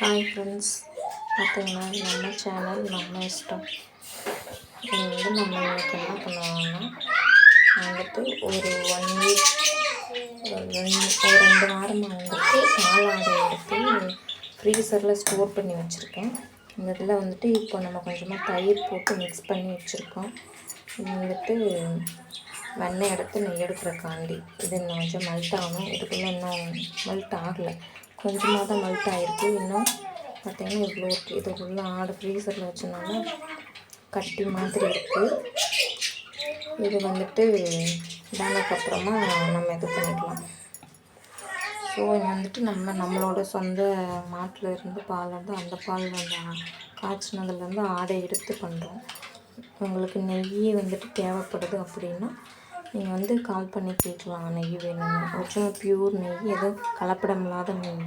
Hi friends பார்த்தீங்கன்னா நம்ம channel நம்ம இஷ்டம். இது வந்து நம்ம இன்னைக்கு என்ன பண்ணுவாங்கன்னா வந்துட்டு ஒரு ஒன் வீக் ஒரு ரெண்டு ஒரு ரெண்டு வாரமாக வந்துட்டு பாலாடை எடுத்து ஃப்ரீசரில் ஸ்டோர் பண்ணி வச்சுருக்கேன். இந்த இதில் வந்துட்டு இப்போ நம்ம கொஞ்சமாக தயிர் போட்டு மிக்ஸ் பண்ணி வச்சுருக்கோம். இது வந்துட்டு வெண்ணெய் எடுத்து நெய் எடுக்கிறக்காண்டி. இது இன்னும் கொஞ்சம் மல்ட் ஆகணும் இதுக்குள்ளே இன்னும் மெல்ட் ஆகலை. கொஞ்சமாக தான் மெல்ட் ஆகிருக்கு இன்னும் பார்த்தீங்கன்னா இவ்வளோ இருக்குது இதுக்குள்ளே ஆடு ஃப்ரீசரில் வச்சனால கட்டி மாதிரி இருக்குது இது வந்துட்டு இதானதுக்கப்புறமா நம்ம இது பண்ணிக்கலாம். ஸோ வந்துட்டு நம்ம நம்மளோட சொந்த மாட்டில் இருந்து பால் வந்து அந்த பால் வந்து காய்ச்சினதுலேருந்து ஆடை எடுத்து பண்ணுறோம் உங்களுக்கு நெய் வந்துட்டு தேவைப்படுது அப்படின்னா நீங்கள் வந்து கால் பண்ணி கேட்கலாம் நெய் வேணும்னு. ஒரிஜினல் ப்யூர் நெய். எதுவும் கலப்படம் இல்லாத நெய்.